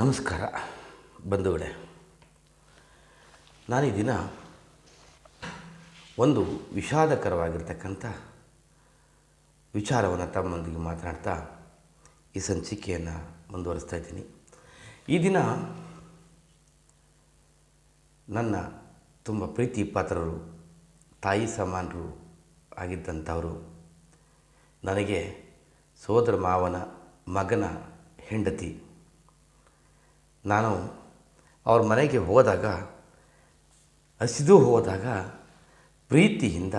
ನಮಸ್ಕಾರ, ಬಂಧುಗಳೇ. ನಾನು ಈ ದಿನ ಒಂದು ವಿಷಾದಕರವಾಗಿರ್ತಕ್ಕಂಥ ವಿಚಾರವನ್ನು ತಮ್ಮೊಂದಿಗೆ ಮಾತನಾಡ್ತಾ ಈ ಸಂಚಿಕೆಯನ್ನು ಮುಂದುವರಿಸ್ತಾ ಇದ್ದೀನಿ. ಈ ದಿನ ನನ್ನ ತುಂಬ ಪ್ರೀತಿ ಪಾತ್ರರು, ತಾಯಿ ಸಮಾನರು ಆಗಿದ್ದಂಥವರು, ನನಗೆ ಸೋದರ ಮಾವನ ಮಗನ ಹೆಂಡತಿ ನಾನು ಅವ್ರ ಮನೆಗೆ ಹೋದಾಗ, ಹಸಿದು ಹೋದಾಗ ಪ್ರೀತಿಯಿಂದ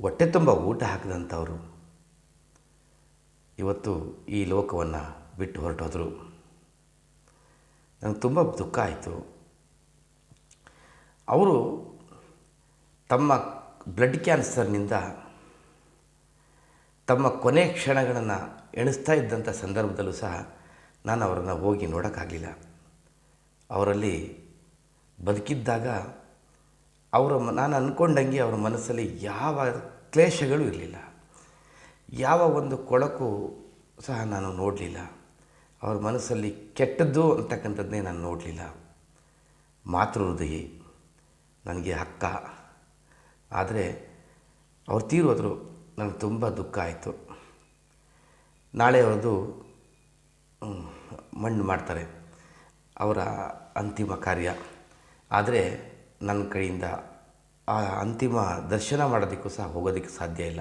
ಹೊಟ್ಟೆ ತುಂಬ ಊಟ ಹಾಕಿದಂಥವರು ಇವತ್ತು ಈ ಲೋಕವನ್ನು ಬಿಟ್ಟು ಹೊರಟೋದ್ರು. ನನಗೆ ತುಂಬ ದುಃಖ ಆಯಿತು. ಅವರು ತಮ್ಮ ಬ್ಲಡ್ ಕ್ಯಾನ್ಸರ್ನಿಂದ ತಮ್ಮ ಕೊನೆ ಕ್ಷಣಗಳನ್ನು ಎಣಿಸ್ತಾ ಇದ್ದಂಥ ಸಂದರ್ಭದಲ್ಲೂ ಸಹ ನಾನು ಅವರನ್ನು ಹೋಗಿ ನೋಡೋಕ್ಕಾಗಲಿಲ್ಲ. ಅವರಲ್ಲಿ ಬದುಕಿದ್ದಾಗ ಅವರ ನಾನು ಅಂದ್ಕೊಂಡಂಗೆ ಅವರ ಮನಸ್ಸಲ್ಲಿ ಯಾವ ಕ್ಲೇಷಗಳು ಇರಲಿಲ್ಲ. ಯಾವ ಒಂದು ಕೊಳಕು ಸಹ ನಾನು ನೋಡಲಿಲ್ಲ. ಅವ್ರ ಮನಸ್ಸಲ್ಲಿ ಕೆಟ್ಟದ್ದು ಅಂತಕ್ಕಂಥದ್ದನ್ನೇ ನಾನು ನೋಡಲಿಲ್ಲ. ಮಾತೃ ಹೃದಯಿ ನನಗೆ ಅಕ್ಕ. ಆದರೆ ಅವ್ರು ತೀರೋದ್ರು ನನಗೆ ತುಂಬ ದುಃಖ ಆಯಿತು. ನಾಳೆ ಅವ್ರದ್ದು ಮಣ್ಣು ಮಾಡ್ತಾರೆ. ಅವರ ಅಂತಿಮ ಕಾರ್ಯ. ಆದರೆ ನನ್ನ ಕಡೆಯಿಂದ ಆ ಅಂತಿಮ ದರ್ಶನ ಮಾಡೋದಕ್ಕೂ ಸಹ ಹೋಗೋದಕ್ಕೆ ಸಾಧ್ಯ ಇಲ್ಲ.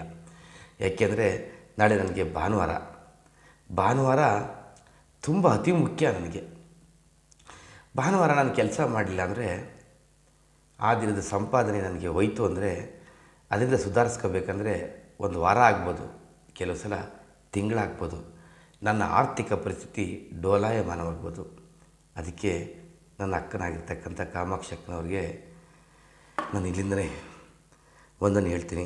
ಯಾಕೆಂದರೆ ನಾಳೆ ನನಗೆ ಭಾನುವಾರ. ಭಾನುವಾರ ತುಂಬ ಅತಿ ಮುಖ್ಯ ನನಗೆ. ಭಾನುವಾರ ನಾನು ಕೆಲಸ ಮಾಡಲಿಲ್ಲ ಅಂದರೆ ಆ ದಿನದ ಸಂಪಾದನೆ ನನಗೆ ಹೋಯಿತು ಅಂದರೆ ಅದರಿಂದ ಸುಧಾರಿಸ್ಕೋಬೇಕಂದ್ರೆ ಒಂದು ವಾರ ಆಗ್ಬೋದು. ಕೆಲವು ಸಲ ತಿಂಗಳಾಗ್ಬೋದು. ನನ್ನ ಆರ್ಥಿಕ ಪರಿಸ್ಥಿತಿ ಡೋಲಾಯಮಾನವಾಗ್ಬೋದು. ಅದಕ್ಕೆ ನನ್ನ ಅಕ್ಕನಾಗಿರ್ತಕ್ಕಂಥ ಕಾಮಾಕ್ಷಿ ನಾನು ಇಲ್ಲಿಂದಲೇ ಒಂದನ್ನು ಹೇಳ್ತೀನಿ.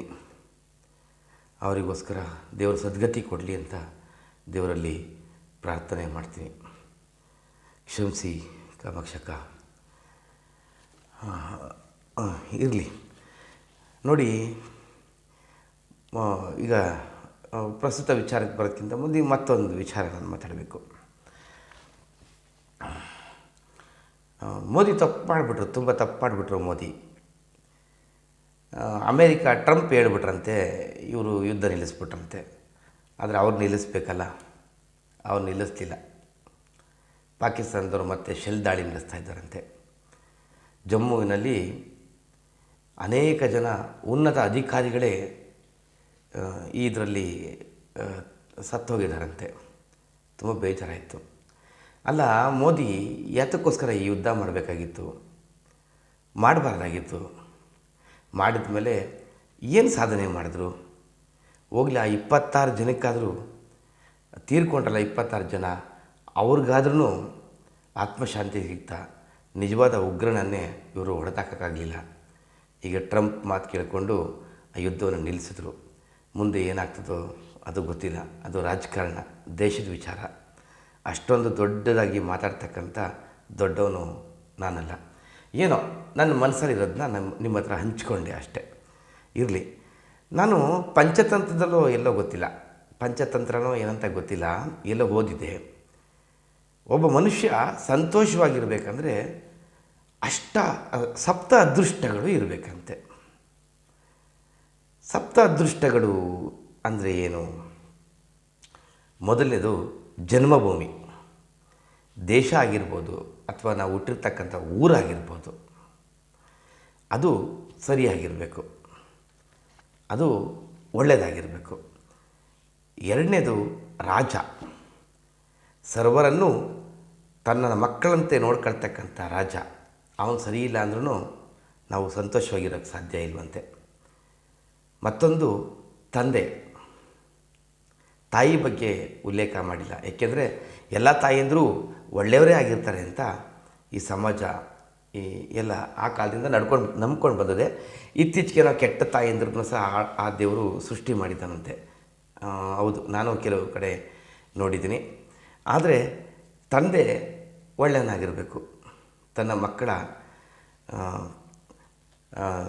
ಅವರಿಗೋಸ್ಕರ ದೇವರ ಸದ್ಗತಿ ಕೊಡಲಿ ಅಂತ ದೇವರಲ್ಲಿ ಪ್ರಾರ್ಥನೆ ಮಾಡ್ತೀನಿ. ಕ್ಷಮಿಸಿ ಕಾಮಾಕ್ಷಕ್ಕ. ಇರಲಿ. ನೋಡಿ ಈಗ ಪ್ರಸ್ತುತ ವಿಚಾರಕ್ಕೆ ಬರೋದಕ್ಕಿಂತ ಮುಂದೆ ಮತ್ತೊಂದು ವಿಚಾರಗಳನ್ನು ಮಾತಾಡಬೇಕು. ಮೋದಿ ತಪ್ಪು ಮಾಡಿಬಿಟ್ರು ತುಂಬ ತಪ್ಪು ಮಾಡಿಬಿಟ್ರು ಮೋದಿ ಅಮೇರಿಕ ಟ್ರಂಪ್ ಹೇಳ್ಬಿಟ್ರಂತೆ, ಇವರು ಯುದ್ಧ ನಿಲ್ಲಿಸ್ಬಿಟ್ರಂತೆ. ಆದರೆ ಅವ್ರು ನಿಲ್ಲಿಸ್ಬೇಕಲ್ಲ, ಅವ್ರು ನಿಲ್ಲಿಸ್ತಿಲ್ಲ ಪಾಕಿಸ್ತಾನದವರು ಮತ್ತೆ ಶೆಲ್ ದಾಳಿ ನಡೆಸ್ತಾ ಇದ್ದಾರಂತೆ. ಜಮ್ಮುವಿನಲ್ಲಿ ಅನೇಕ ಜನ ಉನ್ನತ ಅಧಿಕಾರಿಗಳೇ ಇದರಲ್ಲಿ ಸತ್ತೋಗಿದ್ದಾರಂತೆ. ತುಂಬ ಬೇಜಾರಾಯಿತು. ಅಲ್ಲ, ಮೋದಿ ಯಾತಕ್ಕೋಸ್ಕರ ಈ ಯುದ್ಧ ಮಾಡಬೇಕಾಗಿತ್ತು? ಮಾಡಬಾರ್ದಾಗಿತ್ತು. ಮಾಡಿದ ಮೇಲೆ ಏನು ಸಾಧನೆ ಮಾಡಿದ್ರು? ಹೋಗ್ಲಿ ಆ ಇಪ್ಪತ್ತಾರು ಜನಕ್ಕಾದರೂ, ತೀರ್ಕೊಂಡ್ರಲ್ಲ ಇಪ್ಪತ್ತಾರು ಜನ ಅವ್ರಿಗಾದ್ರೂ ಆತ್ಮಶಾಂತಿ ಸಿಗ್ತಾ, ನಿಜವಾದ ಉಗ್ರನನ್ನೇ ಇವರು ಹೊಡೆದಾಕಕ್ಕಾಗಲಿಲ್ಲ. ಈಗ ಟ್ರಂಪ್ ಮಾತು ಕೇಳಿಕೊಂಡು ಆ ಯುದ್ಧವನ್ನು ನಿಲ್ಲಿಸಿದ್ರು. ಮುಂದೆ ಏನಾಗ್ತದೋ ಅದು ಗೊತ್ತಿಲ್ಲ. ಅದು ರಾಜಕಾರಣ, ದೇಶದ ವಿಚಾರ. ಅಷ್ಟೊಂದು ದೊಡ್ಡದಾಗಿ ಮಾತಾಡ್ತಕ್ಕಂಥ ದೊಡ್ಡವನು ನಾನಲ್ಲ. ಏನೋ ನನ್ನ ಮನಸ್ಸಲ್ಲಿರೋದನ್ನ ನಮ್ಮ ನಿಮ್ಮ ಹತ್ರ ಹಂಚ್ಕೊಂಡೆ ಅಷ್ಟೇ. ಇರಲಿ. ನಾನು ಪಂಚತಂತ್ರದಲ್ಲೂ ಎಲ್ಲೋ ಗೊತ್ತಿಲ್ಲ. ಪಂಚತಂತ್ರನೋ ಏನಂತ ಗೊತ್ತಿಲ್ಲ. ಎಲ್ಲೋ ಓದಿದೆ ಒಬ್ಬ ಮನುಷ್ಯ ಸಂತೋಷವಾಗಿರಬೇಕಂದ್ರೆ ಅಷ್ಟ ಸಪ್ತ ಅದೃಷ್ಟಗಳು ಇರಬೇಕಂತೆ. ಸಪ್ತ ಅದೃಷ್ಟಗಳು ಅಂದರೆ ಏನು? ಮೊದಲನೇದು ಜನ್ಮಭೂಮಿ. ದೇಶ ಆಗಿರ್ಬೋದು ಅಥವಾ ನಾವು ಹುಟ್ಟಿರ್ತಕ್ಕಂಥ ಊರಾಗಿರ್ಬೋದು. ಅದು ಸರಿಯಾಗಿರಬೇಕು. ಅದು ಒಳ್ಳೆಯದಾಗಿರಬೇಕು. ಎರಡನೇದು ರಾಜ. ಸರ್ವರನ್ನು ತನ್ನ ಮಕ್ಕಳಂತೆ ನೋಡ್ಕೊಳ್ತಕ್ಕಂಥ ರಾಜ. ಅವನು ಸರಿ ಇಲ್ಲ ಅಂದ್ರೂ ನಾವು ಸಂತೋಷವಾಗಿರೋಕ್ಕೆ ಸಾಧ್ಯ ಇಲ್ವಂತೆ. ಮತ್ತೊಂದು ತಂದೆ. ತಾಯಿ ಬಗ್ಗೆ ಉಲ್ಲೇಖ ಮಾಡಿಲ್ಲ. ಏಕೆಂದರೆ ಎಲ್ಲ ತಾಯಿಯಂದರೂ ಒಳ್ಳೆಯವರೇ ಆಗಿರ್ತಾರೆ ಅಂತ ಈ ಸಮಾಜ ಈ ಎಲ್ಲ ಆ ಕಾಲದಿಂದ ನಡ್ಕೊಂಡು ನಂಬ್ಕೊಂಡು ಬಂದಿದೆ. ಇತ್ತೀಚೆಗೆ ನಾವು ಕೆಟ್ಟ ತಾಯಿಯಂದ್ರೂ ಸಹ ಆ- ದೇವರು ಸೃಷ್ಟಿ ಮಾಡಿದ್ದಾನಂತೆ ಹೌದು, ನಾನು ಕೆಲವು ಕಡೆ ನೋಡಿದ್ದೀನಿ. ಆದರೆ ತಂದೆ ಒಳ್ಳೆಯನಾಗಿರಬೇಕು. ತನ್ನ ಮಕ್ಕಳ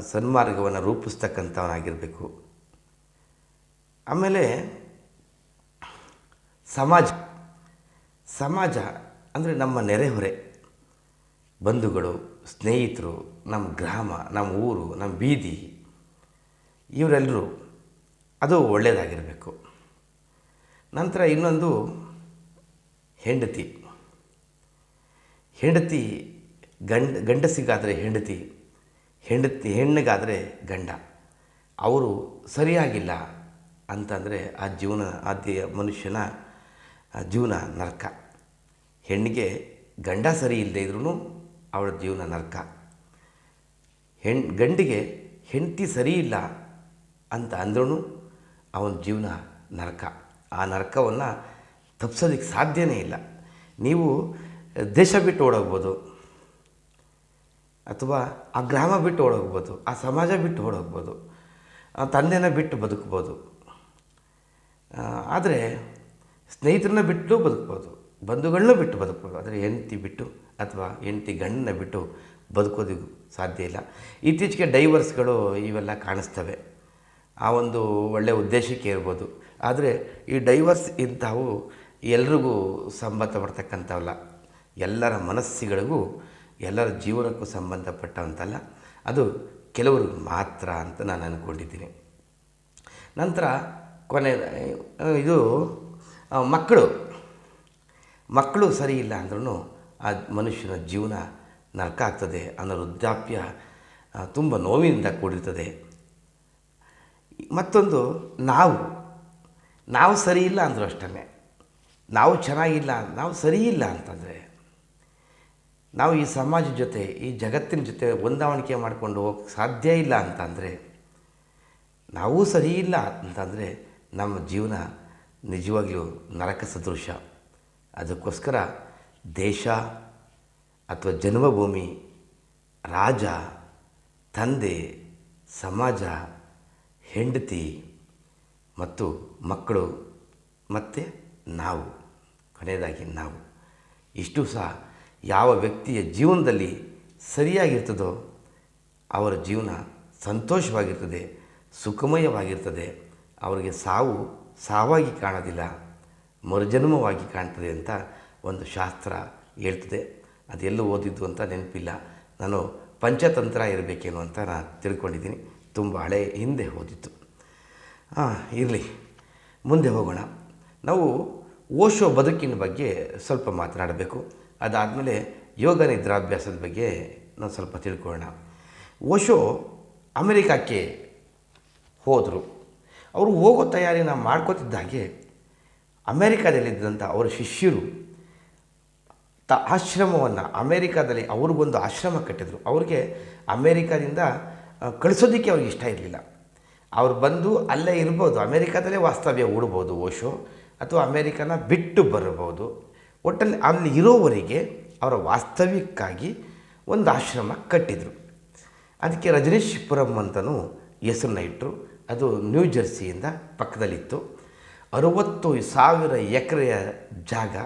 ಸನ್ಮಾರ್ಗವನ್ನು ರೂಪಿಸ್ತಕ್ಕಂಥವನಾಗಿರಬೇಕು. ಆಮೇಲೆ ಸಮಾಜ. ಸಮಾಜ ಅಂದರೆ ನಮ್ಮ ನೆರೆಹೊರೆ. ಬಂಧುಗಳು, ಸ್ನೇಹಿತರು, ನಮ್ಮ ಗ್ರಾಮ, ನಮ್ಮ ಊರು, ನಮ್ಮ ಬೀದಿ. ಇವರೆಲ್ಲರೂ ಅದು ಒಳ್ಳೆಯದಾಗಿರಬೇಕು ನಂತರ ಇನ್ನೊಂದು ಹೆಂಡತಿ. ಹೆಂಡತಿ ಗಂಡ, ಗಂಡಸಿಗಾದರೆ ಹೆಂಡತಿ. ಹೆಂಡತಿ ಹೆಣ್ಣಿಗಾದರೆ ಗಂಡ. ಅವರು ಸರಿಯಾಗಿಲ್ಲ ಅಂತಂದರೆ ಆ ಜೀವನ, ಆ ಮನುಷ್ಯನ ಜೀವನ ನರಕ. ಹೆಣ್ಣಿಗೆ ಗಂಡ ಸರಿ ಇಲ್ಲದೆ ಇದ್ರೂ ಅವಳ ಜೀವನ ನರಕ. ಹೆಣ್, ಗಂಡಿಗೆ ಹೆಂಡತಿ ಸರಿ ಇಲ್ಲ ಅಂತ ಅಂದ್ರೂ ಅವನ ಜೀವನ ನರಕ. ಆ ನರಕವನ್ನು ತಪ್ಪಿಸೋದಕ್ಕೆ ಸಾಧ್ಯವೇ ಇಲ್ಲ. ನೀವು ದೇಶ ಬಿಟ್ಟು ಓಡೋಗ್ಬೋದು. ಅಥವಾ ಆ ಗ್ರಾಮ ಬಿಟ್ಟು ಓಡೋಗ್ಬೋದು, ಆ ಸಮಾಜ ಬಿಟ್ಟು ಓಡೋಗ್ಬೋದು, ಆ ತಂದೆನ ಬಿಟ್ಟು ಬದುಕ್ಬೋದು. ಆದರೆ ಸ್ನೇಹಿತರನ್ನ ಬಿಟ್ಟು ಬದುಕ್ಬೋದು, ಬಂಧುಗಳನ್ನ ಬಿಟ್ಟು ಬದುಕ್ಬೋದು. ಆದರೆ ಹೆಂಡತಿ ಬಿಟ್ಟು ಅಥವಾ ಹೆಂಡತಿ ಗಂಡನ್ನ ಬಿಟ್ಟು ಬದುಕೋದಿಗೂ ಸಾಧ್ಯ ಇಲ್ಲ. ಇತ್ತೀಚೆಗೆ ಡೈವರ್ಸ್ಗಳು ಇವೆಲ್ಲ ಕಾಣಿಸ್ತವೆ. ಆ ಒಂದು ಒಳ್ಳೆಯ ಉದ್ದೇಶಕ್ಕೆ ಇರ್ಬೋದು. ಆದರೆ ಈ ಡೈವರ್ಸ್ ಇಂಥವು ಎಲ್ರಿಗೂ ಸಂಬಂಧಪಡ್ತಕ್ಕಂಥವಲ್ಲ ಎಲ್ಲರ ಮನಸ್ಸುಗಳಿಗೂ ಎಲ್ಲರ ಜೀವನಕ್ಕೂ ಸಂಬಂಧಪಟ್ಟಂತಲ್ಲ, ಅದು ಕೆಲವ್ರಿಗೆ ಮಾತ್ರ ಅಂತ ನಾನು ಅಂದ್ಕೊಂಡಿದ್ದೀನಿ ನಂತರ ಕೊನೆ ಇದು ಮಕ್ಕಳು. ಮಕ್ಕಳು ಸರಿ ಇಲ್ಲ ಅಂದ್ರೂ ಆ ಮನುಷ್ಯನ ಜೀವನ ನರಕ ಆಗ್ತದೆ ಅನ್ನೋ ವೃದ್ಧಾಪ್ಯ ತುಂಬ ನೋವಿನಿಂದ ಕೂಡಿರ್ತದೆ. ಮತ್ತೊಂದು, ನಾವು. ನಾವು ಸರಿ ಇಲ್ಲ ಅಂದರೂ ಅಷ್ಟೇ ನಾವು ಚೆನ್ನಾಗಿಲ್ಲ, ನಾವು ಸರಿ ಇಲ್ಲ ಅಂತಂದರೆ ನಾವು ಈ ಸಮಾಜದ ಜೊತೆ, ಈ ಜಗತ್ತಿನ ಜೊತೆ ಹೊಂದಾವಣಿಕೆ ಮಾಡಿಕೊಂಡು ಹೋಗಕ್ಕೆ ಸಾಧ್ಯ ಇಲ್ಲ ಅಂತಂದರೆ, ನಾವೂ ಸರಿ ಇಲ್ಲ ಅಂತಂದರೆ ನಮ್ಮ ಜೀವನ ನಿಜವಾಗ್ಲೂ ನರಕ ಸದೃಶ. ಅದಕ್ಕೋಸ್ಕರ ದೇಶ ಅಥವಾ ಜನ್ಮಭೂಮಿ, ರಾಜ, ತಂದೆ, ಸಮಾಜ, ಹೆಂಡತಿ ಮತ್ತು ಮಕ್ಕಳು ಮತ್ತು ನಾವು, ಕೊನೆಯದಾಗಿ ನಾವು. ಇಷ್ಟು ಸಹ ಯಾವ ವ್ಯಕ್ತಿಯ ಜೀವನದಲ್ಲಿ ಸರಿಯಾಗಿರ್ತದೋ ಅವರ ಜೀವನ ಸಂತೋಷವಾಗಿರ್ತದೆ, ಸುಖಮಯವಾಗಿರ್ತದೆ. ಅವರಿಗೆ ಸಾವು ಸಾವಾಗಿ ಕಾಣೋದಿಲ್ಲ, ಮರುಜನ್ಮವಾಗಿ ಕಾಣ್ತದೆ ಅಂತ ಒಂದು ಶಾಸ್ತ್ರ ಹೇಳ್ತದೆ. ಅದೆಲ್ಲೂ ಓದಿದ್ದು ಅಂತ ನೆನಪಿಲ್ಲ. ನಾನು ಪಂಚತಂತ್ರ ಇರಬೇಕೇನು ಅಂತ ನಾನು ತಿಳ್ಕೊಂಡಿದ್ದೀನಿ. ತುಂಬ ಹಳೆ ಹಿಂದೆ ಓದಿತ್ತು ಹಾಂ ಇರಲಿ. ಮುಂದೆ ಹೋಗೋಣ. ನಾವು ಓಶೋ ಬದುಕಿನ ಬಗ್ಗೆ ಸ್ವಲ್ಪ ಮಾತನಾಡಬೇಕು. ಅದಾದಮೇಲೆ ಯೋಗ ನಿದ್ರಾಭ್ಯಾಸದ ಬಗ್ಗೆ ನಾವು ಸ್ವಲ್ಪ ತಿಳ್ಕೊಳ್ಳೋಣ. ಓಶೋ ಅಮೆರಿಕಕ್ಕೆ ಹೋದರು. ಅವರು ಹೋಗೋ ತಯಾರಿನ ಮಾಡ್ಕೋತಿದ್ದಾಗೆ ಅಮೇರಿಕಾದಲ್ಲಿದ್ದಂಥ ಅವರ ಶಿಷ್ಯರು ತ ಆಶ್ರಮವನ್ನು ಅಮೇರಿಕಾದಲ್ಲಿ ಅವ್ರಿಗೊಂದು ಆಶ್ರಮ ಕಟ್ಟಿದ್ರು. ಅವ್ರಿಗೆ ಅಮೇರಿಕಾದಿಂದ ಕಳಿಸೋದಕ್ಕೆ ಅವ್ರಿಗೆ ಇಷ್ಟ ಇರಲಿಲ್ಲ. ಅವ್ರು ಬಂದು ಅಲ್ಲೇ ಇರ್ಬೋದು, ಅಮೇರಿಕಾದಲ್ಲೇ ವಾಸ್ತವ್ಯ ಹೂಡ್ಬೋದು ಓಶೋ, ಅಥವಾ ಅಮೇರಿಕಾನ ಬಿಟ್ಟು ಬರಬಹುದು. ಒಟ್ಟಲ್ಲಿ ಅಲ್ಲಿ ಇರೋವರೆಗೆ ಅವರ ವಾಸ್ತವ್ಯಕ್ಕಾಗಿ ಒಂದು ಆಶ್ರಮ ಕಟ್ಟಿದರು. ಅದಕ್ಕೆ ರಜನೀಶ್ಪುರಂ ಅಂತಲೂ ಹೆಸರನ್ನ ಇಟ್ಟರು ಅದು ನ್ಯೂ ಜರ್ಸಿಯಿಂದ ಪಕ್ಕದಲ್ಲಿತ್ತು. ಅರುವತ್ತು ಸಾವಿರ ಎಕರೆಯ ಜಾಗ,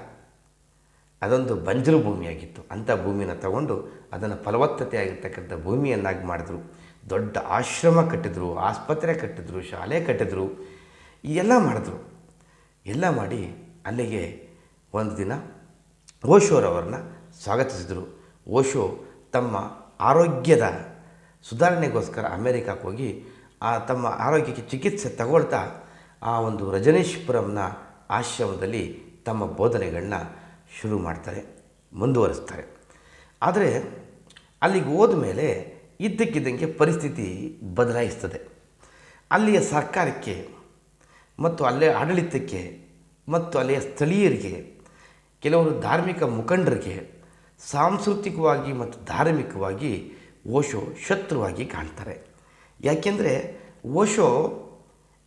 ಅದೊಂದು ಬಂಜರು ಭೂಮಿಯಾಗಿತ್ತು. ಅಂಥ ಭೂಮಿನ ತಗೊಂಡು ಅದನ್ನು ಫಲವತ್ತತೆ ಆಗಿರ್ತಕ್ಕಂಥ ಭೂಮಿಯನ್ನಾಗಿ ಮಾಡಿದ್ರು. ದೊಡ್ಡ ಆಶ್ರಮ ಕಟ್ಟಿದ್ರು, ಆಸ್ಪತ್ರೆ ಕಟ್ಟಿದ್ರು, ಶಾಲೆ ಕಟ್ಟಿದ್ರು, ಎಲ್ಲ ಮಾಡಿದ್ರು. ಎಲ್ಲ ಮಾಡಿ ಅಲ್ಲಿಗೆ ಒಂದು ದಿನ ಓಶೋರವರನ್ನ ಸ್ವಾಗತಿಸಿದರು. ಓಶೋ ತಮ್ಮ ಆರೋಗ್ಯದ ಸುಧಾರಣೆಗೋಸ್ಕರ ಅಮೇರಿಕಕ್ಕೆ ಹೋಗಿ, ಆ ತಮ್ಮ ಆರೋಗ್ಯಕ್ಕೆ ಚಿಕಿತ್ಸೆ ತಗೊಳ್ತಾ ಆ ಒಂದು ರಜನೀಶ್ಪುರಂನ ಆಶ್ರಮದಲ್ಲಿ ತಮ್ಮ ಬೋಧನೆಗಳನ್ನ ಶುರು ಮಾಡ್ತಾರೆ, ಮುಂದುವರಿಸ್ತಾರೆ. ಆದರೆ ಅಲ್ಲಿಗೆ ಹೋದ ಮೇಲೆ ಇದ್ದಕ್ಕಿದ್ದಂಗೆ ಪರಿಸ್ಥಿತಿ ಬದಲಾಯಿಸ್ತದೆ. ಅಲ್ಲಿಯ ಸರ್ಕಾರಕ್ಕೆ ಮತ್ತು ಅಲ್ಲಿಯ ಆಡಳಿತಕ್ಕೆ ಮತ್ತು ಅಲ್ಲಿಯ ಸ್ಥಳೀಯರಿಗೆ ಕೆಲವರು ಧಾರ್ಮಿಕ ಮುಖಂಡರಿಗೆ ಸಾಂಸ್ಕೃತಿಕವಾಗಿ ಮತ್ತು ಧಾರ್ಮಿಕವಾಗಿ ಓಶೋ ಶತ್ರುವಾಗಿ ಕಾಣ್ತಾರೆ. ಯಾಕೆಂದರೆ ಓಶೋ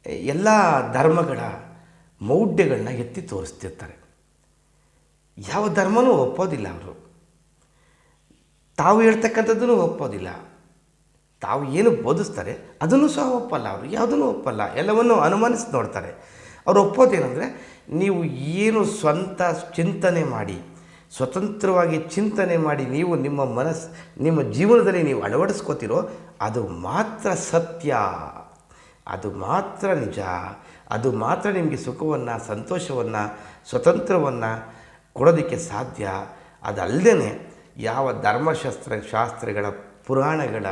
ಎಲ್ಲ ಧರ್ಮಗಳ ಮೌಢ್ಯಗಳನ್ನ ಎತ್ತಿ ತೋರಿಸ್ತಿರ್ತಾರೆ. ಯಾವ ಧರ್ಮನೂ ಒಪ್ಪೋದಿಲ್ಲ ಅವರು. ತಾವು ಹೇಳ್ತಕ್ಕಂಥದ್ದನ್ನು ಒಪ್ಪೋದಿಲ್ಲ. ತಾವು ಏನು ಬೋಧಿಸ್ತಾರೆ ಅದನ್ನು ಸಹ ಒಪ್ಪಲ್ಲ ಅವರು. ಯಾವುದನ್ನು ಒಪ್ಪಲ್ಲ. ಎಲ್ಲವನ್ನು ಅನುಮಾನಿಸಿ ನೋಡ್ತಾರೆ. ಅವ್ರು ಒಪ್ಪೋದೇನೆಂದರೆ ನೀವು ಏನು ಸ್ವಂತ ಚಿಂತನೆ ಮಾಡಿ, ಸ್ವತಂತ್ರವಾಗಿ ಚಿಂತನೆ ಮಾಡಿ ನೀವು ನಿಮ್ಮ ಮನಸ್ಸು ನಿಮ್ಮ ಜೀವನದಲ್ಲಿ ನೀವು ಅಳವಡಿಸ್ಕೋತಿರೋ, ಅದು ಮಾತ್ರ ಸತ್ಯ. ಅದು ಮಾತ್ರ ನಿಜ. ಅದು ಮಾತ್ರ ನಿಮಗೆ ಸುಖವನ್ನು, ಸಂತೋಷವನ್ನು, ಸ್ವತಂತ್ರವನ್ನು ಕೊಡೋದಕ್ಕೆ ಸಾಧ್ಯ. ಅದಲ್ಲದೆ ಯಾವ ಧರ್ಮಶಾಸ್ತ್ರ, ಶಾಸ್ತ್ರಗಳ ಪುರಾಣಗಳ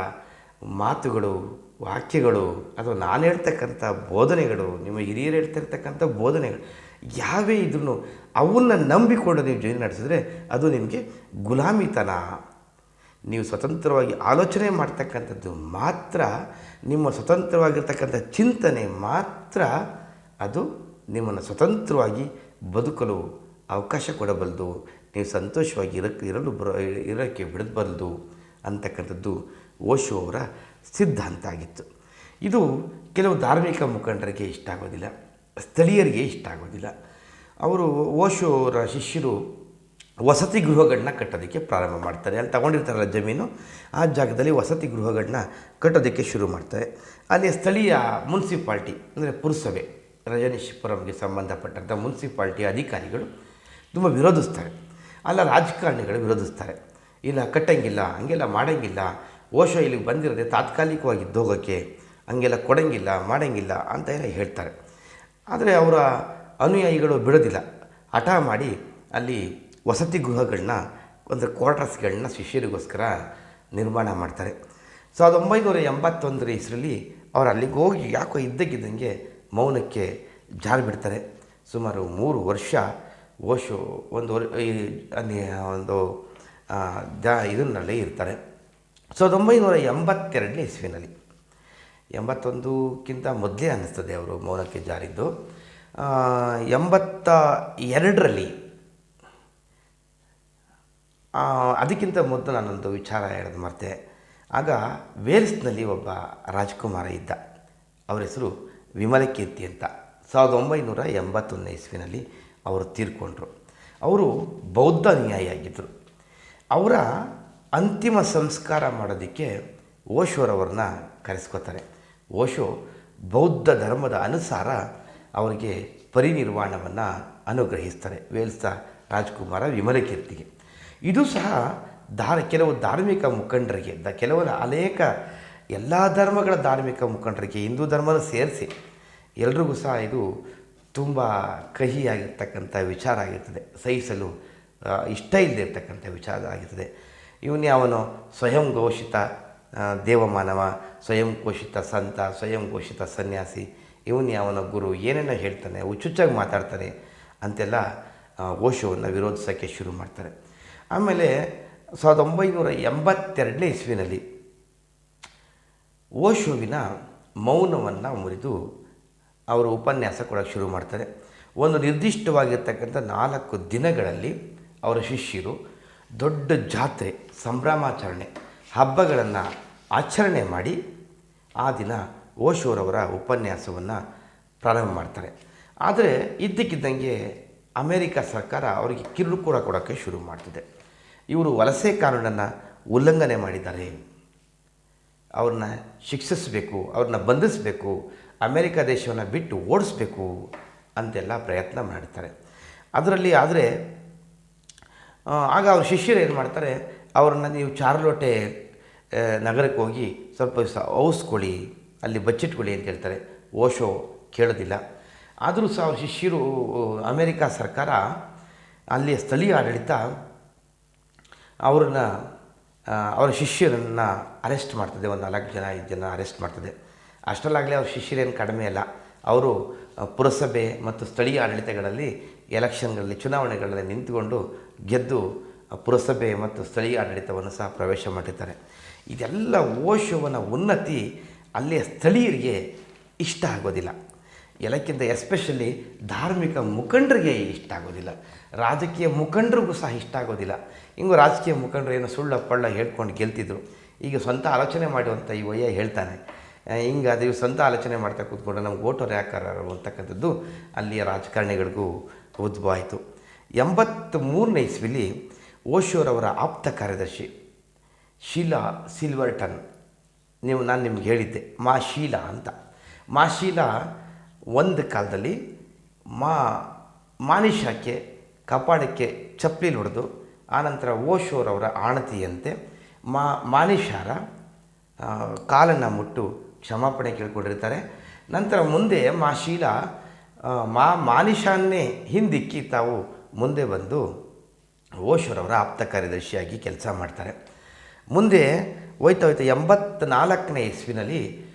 ಮಾತುಗಳು, ವಾಕ್ಯಗಳು, ಅಥವಾ ನಾನು ಹೇಳ್ತಕ್ಕಂಥ ಬೋಧನೆಗಳು, ನಿಮ್ಮ ಹಿರಿಯರು ಹೇಳ್ತಿರ್ತಕ್ಕಂಥ ಬೋಧನೆಗಳು ಯಾವೇ ಇದ್ರೂ ಅವನ್ನ ನಂಬಿಕೊಂಡು ನೀವು ಜೀವನ ನಡೆಸಿದ್ರೆ ಅದು ನಿಮಗೆ ಗುಲಾಮಿತನ. ನೀವು ಸ್ವತಂತ್ರವಾಗಿ ಆಲೋಚನೆ ಮಾಡ್ತಕ್ಕಂಥದ್ದು ಮಾತ್ರ, ನಿಮ್ಮ ಸ್ವತಂತ್ರವಾಗಿರ್ತಕ್ಕಂಥ ಚಿಂತನೆ ಮಾತ್ರ ಅದು ನಿಮ್ಮನ್ನು ಸ್ವತಂತ್ರವಾಗಿ ಬದುಕಲು ಅವಕಾಶ ಕೊಡಬಲ್ಲದು ನೀವು ಸಂತೋಷವಾಗಿ ಇರಕ್ಕೆ ಇರಲು ಬರ, ಇರೋಕ್ಕೆ ಬಿಡಬಲ್ಲದು ಅಂತಕ್ಕಂಥದ್ದು ಓಶೋ ಅವರ ಸಿದ್ಧಾಂತ ಆಗಿತ್ತು. ಇದು ಕೆಲವು ಧಾರ್ಮಿಕ ಮುಖಂಡರಿಗೆ ಇಷ್ಟ ಆಗೋದಿಲ್ಲ. ಸ್ಥಳೀಯರಿಗೆ ಇಷ್ಟ ಆಗೋದಿಲ್ಲ. ಅವರು ಓಶೋರ ಶಿಷ್ಯರು ವಸತಿ ಗೃಹಗಳನ್ನ ಕಟ್ಟೋದಕ್ಕೆ ಪ್ರಾರಂಭ ಮಾಡ್ತಾರೆ. ಅಲ್ಲಿ ತಗೊಂಡಿರ್ತಾರಲ್ಲ ಜಮೀನು, ಆ ಜಾಗದಲ್ಲಿ ವಸತಿ ಗೃಹಗಳನ್ನ ಕಟ್ಟೋದಕ್ಕೆ ಶುರು ಮಾಡ್ತಾರೆ. ಅಲ್ಲಿ ಸ್ಥಳೀಯ ಮುನ್ಸಿಪಾಲ್ಟಿ, ಅಂದರೆ ಪುರಸಭೆ, ರಜನೀಶ್ಪುರಂಗೆ ಸಂಬಂಧಪಟ್ಟಂಥ ಮುನ್ಸಿಪಾಲ್ಟಿ ಅಧಿಕಾರಿಗಳು ತುಂಬ ವಿರೋಧಿಸ್ತಾರೆ. ಅಲ್ಲ, ರಾಜಕಾರಣಿಗಳು ವಿರೋಧಿಸ್ತಾರೆ. ಇಲ್ಲ, ಕಟ್ಟಂಗಿಲ್ಲ, ಹಂಗೆಲ್ಲ ಮಾಡೋಂಗಿಲ್ಲ, ಓಶೋ ಇಲ್ಲಿಗೆ ಬಂದಿರೋದೆ ತಾತ್ಕಾಲಿಕವಾಗಿ ಇದ್ದೋಗೋಕ್ಕೆ, ಹಂಗೆಲ್ಲ ಕೊಡೋಂಗಿಲ್ಲ, ಮಾಡೋಂಗಿಲ್ಲ ಅಂತ ಎಲ್ಲ ಹೇಳ್ತಾರೆ. ಆದರೆ ಅವರ ಅನುಯಾಯಿಗಳು ಬಿಡೋದಿಲ್ಲ. ಹಠ ಮಾಡಿ ಅಲ್ಲಿ ವಸತಿ ಗೃಹಗಳನ್ನ ಒಂದು ಕ್ವಾರ್ಟರ್ಸ್ಗಳನ್ನ ಶಿಷ್ಯರಿಗೋಸ್ಕರ ನಿರ್ಮಾಣ ಮಾಡ್ತಾರೆ. ಸಾವಿರದ ಒಂಬೈನೂರ ಎಂಬತ್ತೊಂದರ ಇಸ್ರಲ್ಲಿ ಅವರು ಅಲ್ಲಿಗೆ ಹೋಗಿ ಯಾಕೋ ಇದ್ದಕ್ಕಿದ್ದಂಗೆ ಮೌನಕ್ಕೆ ಜಾರು ಬಿಡ್ತಾರೆ. ಸುಮಾರು ಮೂರು ವರ್ಷ ಓಶೋ, ಒಂದು ಈ, ಅಲ್ಲಿ ಒಂದು ದ ಇದನ್ನಲ್ಲಿ ಇರ್ತಾರೆ. ಸಾವಿರದ ಒಂಬೈನೂರ ಎಂಬತ್ತೆರಡನೇ ಇಸ್ವಿನಲ್ಲಿ ಎಂಬತ್ತೊಂದಕ್ಕಿಂತ ಮೊದಲೇ ಅನ್ನಿಸ್ತದೆ ಅವರು ಮೌನಕ್ಕೆ ಜಾರಿದ್ದು. ಎಂಬತ್ತ ಎರಡರಲ್ಲಿ ಅದಕ್ಕಿಂತ ಮೊದಲು ನಾನೊಂದು ವಿಚಾರ ಹೇಳೋದು ಮರ್ತೆ. ಆಗ ವೇಲ್ಸ್ನಲ್ಲಿ ಒಬ್ಬ ರಾಜ್ಕುಮಾರ ಇದ್ದ. ಅವರ ಹೆಸರು ವಿಮಲಕೀರ್ತಿ ಅಂತ. ಸಾವಿರದ ಒಂಬೈನೂರ ಎಂಬತ್ತೊಂದನೇ ಇಸ್ವಿನಲ್ಲಿ ಅವರು ತೀರ್ಕೊಂಡ್ರು. ಅವರು ಬೌದ್ಧ ಆಗಿದ್ದರು ಅವರ ಅಂತಿಮ ಸಂಸ್ಕಾರ ಮಾಡೋದಕ್ಕೆ ಓಶೋರವ್ರನ್ನ ಕರೆಸ್ಕೋತಾರೆ. ಓಶೋ ಬೌದ್ಧ ಧರ್ಮದ ಅನುಸಾರ ಅವರಿಗೆ ಪರಿನಿರ್ವಾಣವನ್ನು ಅನುಗ್ರಹಿಸ್ತಾರೆ. ವೇಲ್ಸ ರಾಜ್ಕುಮಾರ ವಿಮಲಕೀರ್ತಿಗೆ. ಇದು ಸಹ ಧಾರ, ಕೆಲವು ಧಾರ್ಮಿಕ ಮುಖಂಡರಿಗೆ, ದ ಕೆಲವರ ಅನೇಕ ಎಲ್ಲ ಧರ್ಮಗಳ ಧಾರ್ಮಿಕ ಮುಖಂಡರಿಗೆ, ಹಿಂದೂ ಧರ್ಮನ ಸೇರಿಸಿ, ಎಲ್ರಿಗೂ ಸಹ ಇದು ತುಂಬ ಕಹಿಯಾಗಿರ್ತಕ್ಕಂಥ ವಿಚಾರ ಆಗಿರ್ತದೆ. ಸಹಿಸಲು ಇಷ್ಟ ಇಲ್ಲದೆ ಇರ್ತಕ್ಕಂಥ ವಿಚಾರ ಆಗಿರ್ತದೆ. ಇವನೇ ಅವನು ಸ್ವಯಂ ಘೋಷಿತ ದೇವಮಾನವ, ಸ್ವಯಂ ಘೋಷಿತ ಸಂತ, ಸ್ವಯಂ ಘೋಷಿತ ಸನ್ಯಾಸಿ, ಇವನು ಯಾವನ ಗುರು, ಏನೇನೋ ಹೇಳ್ತಾನೆ, ಹುಚ್ಚುಚ್ಚಾಗಿ ಮಾತಾಡ್ತಾನೆ ಅಂತೆಲ್ಲ ಓಶೋವನ್ನು ವಿರೋಧಿಸೋಕ್ಕೆ ಶುರು ಮಾಡ್ತಾರೆ. ಆಮೇಲೆ ಸಾವಿರದ ಒಂಬೈನೂರ ಎಂಬತ್ತೆರಡನೇ ಇಸ್ವಿನಲ್ಲಿ ಓಶೋವಿನ ಮೌನವನ್ನು ಮುರಿದು ಅವರು ಉಪನ್ಯಾಸ ಕೊಡೋಕ್ಕೆ ಶುರು ಮಾಡ್ತಾರೆ. ಒಂದು ನಿರ್ದಿಷ್ಟವಾಗಿರ್ತಕ್ಕಂಥ ನಾಲ್ಕು ದಿನಗಳಲ್ಲಿ ಅವರ ಶಿಷ್ಯರು ದೊಡ್ಡ ಜಾತ್ರೆ, ಸಂಭ್ರಮಾಚರಣೆ, ಹಬ್ಬಗಳನ್ನು ಆಚರಣೆ ಮಾಡಿ ಆ ದಿನ ಓಶೋರವರ ಉಪನ್ಯಾಸವನ್ನು ಪ್ರಾರಂಭ ಮಾಡ್ತಾರೆ. ಆದರೆ ಇದ್ದಕ್ಕಿದ್ದಂಗೆ ಅಮೇರಿಕ ಸರ್ಕಾರ ಅವರಿಗೆ ಕಿರುಕುಳ ಕೊಡೋಕ್ಕೆ ಶುರು ಮಾಡ್ತಿದೆ. ಇವರು ವಲಸೆ ಕಾನೂನನ್ನು ಉಲ್ಲಂಘನೆ ಮಾಡಿದ್ದಾರೆ. ಅವ್ರನ್ನ ಶಿಕ್ಷಿಸಬೇಕು, ಅವ್ರನ್ನ ಬಂಧಿಸಬೇಕು, ಅಮೇರಿಕ ದೇಶವನ್ನು ಬಿಟ್ಟು ಓಡಿಸ್ಬೇಕು ಅಂತೆಲ್ಲ ಪ್ರಯತ್ನ ಮಾಡ್ತಾರೆ ಅದರಲ್ಲಿ ಆದರೆ ಆಗ ಅವ್ರ ಶಿಷ್ಯರು ಏನು ಮಾಡ್ತಾರೆ, ಅವ್ರನ್ನ ನೀವು ಚಾರ್ಲೋಟೆ ನಗರಕ್ಕೆ ಹೋಗಿ ಸ್ವಲ್ಪ ದಿವಸ ಔಸ್ಕೊಳ್ಳಿ ಅಲ್ಲಿ ಬಚ್ಚಿಟ್ಕೊಳ್ಳಿ ಅಂತ ಹೇಳ್ತಾರೆ. ಓಶೋ ಕೇಳೋದಿಲ್ಲ. ಆದರೂ ಸಹ ಅವ್ರ ಶಿಷ್ಯರು ಅಮೇರಿಕ ಸರ್ಕಾರ ಅಲ್ಲಿಯ ಸ್ಥಳೀಯ ಆಡಳಿತ ಅವ್ರನ್ನ ಅವರ ಶಿಷ್ಯರನ್ನು ಅರೆಸ್ಟ್ ಮಾಡ್ತದೆ. ಒಂದು ನಾಲ್ಕು ಜನ, ಐದು ಜನ ಅರೆಸ್ಟ್ ಮಾಡ್ತದೆ. ಅಷ್ಟರಲ್ಲಾಗಲೇ ಅವ್ರ ಶಿಷ್ಯರೇನು ಕಡಿಮೆ ಅಲ್ಲ. ಅವರು ಪುರಸಭೆ ಮತ್ತು ಸ್ಥಳೀಯ ಆಡಳಿತಗಳಲ್ಲಿ ಎಲೆಕ್ಷನ್ಗಳಲ್ಲಿ, ಚುನಾವಣೆಗಳಲ್ಲಿ ನಿಂತುಕೊಂಡು ಗೆದ್ದು ಪುರಸಭೆ ಮತ್ತು ಸ್ಥಳೀಯ ಆಡಳಿತವನ್ನು ಸಹ ಪ್ರವೇಶ ಮಾಡಿರ್ತಾರೆ. ಇದೆಲ್ಲ ಓಶೋವನ ಉನ್ನತಿ ಅಲ್ಲಿಯ ಸ್ಥಳೀಯರಿಗೆ ಇಷ್ಟ ಆಗೋದಿಲ್ಲ. ಎಲ್ಲಕ್ಕಿಂತ ಎಸ್ಪೆಷಲಿ ಧಾರ್ಮಿಕ ಮುಖಂಡರಿಗೆ ಇಷ್ಟ ಆಗೋದಿಲ್ಲ. ರಾಜಕೀಯ ಮುಖಂಡರಿಗೂ ಸಹ ಇಷ್ಟ ಆಗೋದಿಲ್ಲ. ಹಿಂಗೂ ರಾಜಕೀಯ ಮುಖಂಡರು ಏನೋ ಸುಳ್ಳ ಪಳ್ಳ ಹೇಳ್ಕೊಂಡು ಗೆಲ್ತಿದ್ರು. ಈಗ ಸ್ವಂತ ಆಲೋಚನೆ ಮಾಡುವಂಥ ಈ ವಯ್ಯ ಹೇಳ್ತಾನೆ. ಹಿಂಗೆ ಅದು ಸ್ವಂತ ಆಲೋಚನೆ ಮಾಡ್ತಾ ಕೂತ್ಕೊಂಡು ನಮ್ಗೆ ಓಟೋರು ಯಾಕಾರರು ಅಂತಕ್ಕಂಥದ್ದು ಅಲ್ಲಿಯ ರಾಜಕಾರಣಿಗಳಿಗೂ ಉದ್ಭವ ಆಯಿತು. ಎಂಬತ್ತ್ ಮೂರನೇ ಇಸ್ವಿಲಿ ಓಶೋರವರ ಆಪ್ತ ಕಾರ್ಯದರ್ಶಿ ಶೀಲಾ ಸಿಲ್ವರ್ಟನ್ ನೀವು, ನಾನು ನಿಮ್ಗೆ ಹೇಳಿದ್ದೆ, ಮಾ ಶೀಲಾ ಅಂತ. ಮಾ ಶೀಲಾ ಒಂದು ಕಾಲದಲ್ಲಿ ಮಾ ಮಾನಿಷಾಕ್ಕೆ ಕಪಾಳಕ್ಕೆ ಚಪ್ಪಲಿ ಹೊಡೆದು ಆನಂತರ ಓಶೋರವರ ಆಣತಿಯಂತೆ ಮಾ ಮಾನಿಷಾರ ಕಾಲನ್ನು ಮುಟ್ಟು ಕ್ಷಮಾಪಣೆ ಕೇಳಿಕೊಂಡಿರ್ತಾರೆ. ನಂತರ ಮುಂದೆ ಮಾ ಶೀಲಾ ಮಾ ಮಾನಿಷಾನ್ನೇ ಹಿಂದಿಕ್ಕಿ ತಾವು ಮುಂದೆ ಬಂದು ಓಶೋರವರ ಆಪ್ತ ಕಾರ್ಯದರ್ಶಿಯಾಗಿ ಕೆಲಸ ಮಾಡ್ತಾರೆ. ಮುಂದೆ ಹೋಯ್ತಾ ಹೋಯ್ತಾ ಎಂಬತ್ನಾಲ್ಕನೇ ಇಸ್ವಿನಲ್ಲಿ,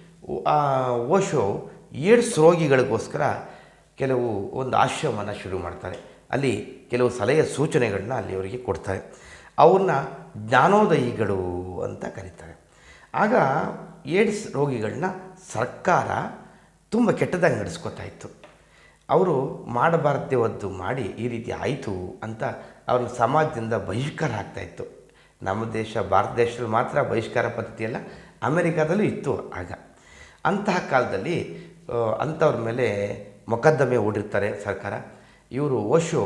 ಆ, ಓಶೋ ಏಡ್ಸ್ ರೋಗಿಗಳಿಗೋಸ್ಕರ ಕೆಲವು ಒಂದು ಆಶ್ರಮವನ್ನು ಶುರು ಮಾಡ್ತಾರೆ. ಅಲ್ಲಿ ಕೆಲವು ಸಲಹೆ ಸೂಚನೆಗಳನ್ನ ಅಲ್ಲಿ ಅವರಿಗೆ ಕೊಡ್ತಾರೆ. ಅವ್ರನ್ನ ಜ್ಞಾನೋದಯಿಗಳು ಅಂತ ಕರೀತಾರೆ. ಆಗ ಏಡ್ಸ್ ರೋಗಿಗಳನ್ನ ಸರ್ಕಾರ ತುಂಬ ಕೆಟ್ಟದಾಗಿ ನಡೆಸ್ಕೊತಾ ಇತ್ತು. ಅವರು ಮಾಡಬಾರ್ದೇವದ್ದು ಮಾಡಿ ಈ ರೀತಿ ಆಯಿತು ಅಂತ ಅವ್ರ ಸಮಾಜದಿಂದ ಬಹಿಷ್ಕಾರ ಆಗ್ತಾಯಿತ್ತು ನಮ್ಮ ದೇಶ, ಭಾರತ ದೇಶದಲ್ಲಿ ಮಾತ್ರ ಬಹಿಷ್ಕಾರ ಪದ್ಧತಿ ಅಲ್ಲ, ಅಮೆರಿಕಾದಲ್ಲೂ ಇತ್ತು ಆಗ. ಅಂತಹ ಕಾಲದಲ್ಲಿ ಅಂಥವ್ರ ಮೇಲೆ ಮೊಕದ್ದಮೆ ಓಡಿರ್ತಾರೆ ಸರ್ಕಾರ. ಇವರು ಓಶೋ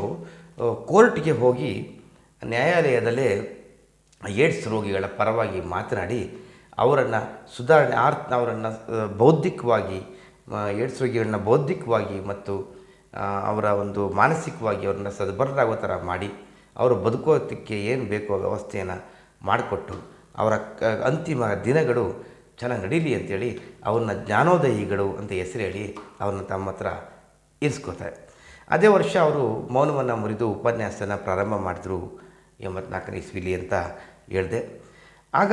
ಕೋರ್ಟ್ಗೆ ಹೋಗಿ ನ್ಯಾಯಾಲಯದಲ್ಲೇ ಏಡ್ಸ್ ರೋಗಿಗಳ ಪರವಾಗಿ ಮಾತನಾಡಿ, ಅವರನ್ನು ಸುಧಾರಣೆ ಆರ್ ಅವರನ್ನು ಬೌದ್ಧಿಕವಾಗಿ ಏಡ್ಸ್ ರೋಗಿಗಳನ್ನ ಬೌದ್ಧಿಕವಾಗಿ ಮತ್ತು ಅವರ ಒಂದು ಮಾನಸಿಕವಾಗಿ ಅವರನ್ನು ಸದ್ಬರರಾಗೋ ಥರ ಮಾಡಿ. ಅವರು ಬದುಕೋದಕ್ಕೆ ಏನು ಬೇಕೋ ವ್ಯವಸ್ಥೆಯನ್ನು ಮಾಡಿಕೊಟ್ಟು ಅವರ ಅಂತಿಮ ದಿನಗಳು ಚೆನ್ನಾಗಿ ನಡೀಲಿ ಅಂತೇಳಿ ಅವ್ರನ್ನ ಜ್ಞಾನೋದಯಿಗಳು ಅಂತ ಹೆಸರು ಹೇಳಿ ಅವ್ರನ್ನ ತಮ್ಮ ಹತ್ರ ಇರಿಸ್ಕೋತಾರೆ. ಅದೇ ವರ್ಷ ಅವರು ಮೌನವನ್ನು ಮುರಿದು ಉಪನ್ಯಾಸನ ಪ್ರಾರಂಭ ಮಾಡಿದ್ರು ಎಂಬತ್ನಾಲ್ಕನೇ ಇಸ್ವಿಲಿ ಅಂತ ಹೇಳಿದೆ. ಆಗ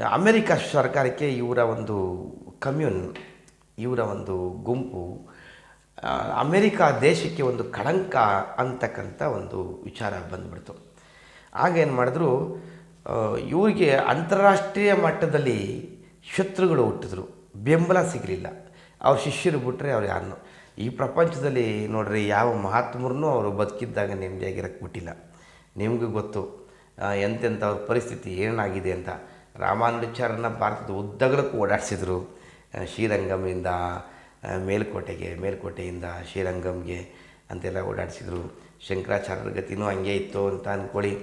ಅಮೆರಿಕ ಸರ್ಕಾರಕ್ಕೆ ಇವರ ಒಂದು ಕಮ್ಯೂನ್, ಇವರ ಒಂದು ಗುಂಪು ಅಮೆರಿಕ ದೇಶಕ್ಕೆ ಒಂದು ಕಳಂಕ ಅಂತಕ್ಕಂಥ ಒಂದು ವಿಚಾರ ಬಂದುಬಿಡ್ತು. ಆಗೇನು ಮಾಡಿದ್ರು ಇವರಿಗೆ ಅಂತಾರಾಷ್ಟ್ರೀಯ ಮಟ್ಟದಲ್ಲಿ ಶತ್ರುಗಳು ಹುಟ್ಟಿದ್ರು. ಬೆಂಬಲ ಸಿಗಲಿಲ್ಲ. ಅವ್ರ ಶಿಷ್ಯರು ಬಿಟ್ಟರೆ ಅವ್ರು ಯಾರನ್ನು ಈ ಪ್ರಪಂಚದಲ್ಲಿ ನೋಡ್ರಿ ಯಾವ ಮಹಾತ್ಮರನ್ನೂ ಅವರು ಬದುಕಿದ್ದಾಗ ನೆಮ್ಮದಿಯಾಗಿರಕ್ಕೆ ಬಿಟ್ಟಿಲ್ಲ. ನಿಮಗೂ ಗೊತ್ತು ಎಂತೆಂಥ ಅವ್ರ ಪರಿಸ್ಥಿತಿ ಏನಾಗಿದೆ ಅಂತ. ರಾಮಾನುಜಾರನ್ನ ಭಾರತದ ಉದ್ದಗಲಕ್ಕೂ ಓಡಾಡಿಸಿದ್ರು ಆ, ಮೇಲ್ಕೋಟೆಗೆ, ಮೇಲ್ಕೋಟೆಯಿಂದ ಶ್ರೀರಂಗಂಗೆ ಅಂತೆಲ್ಲ ಓಡಾಡಿಸಿದ್ರು. ಶಂಕರಾಚಾರ್ಯರ ಗತಿನೂ ಹಂಗೆ ಇತ್ತು ಅಂತ ಅಂದ್ಕೊಳ್ಳಿ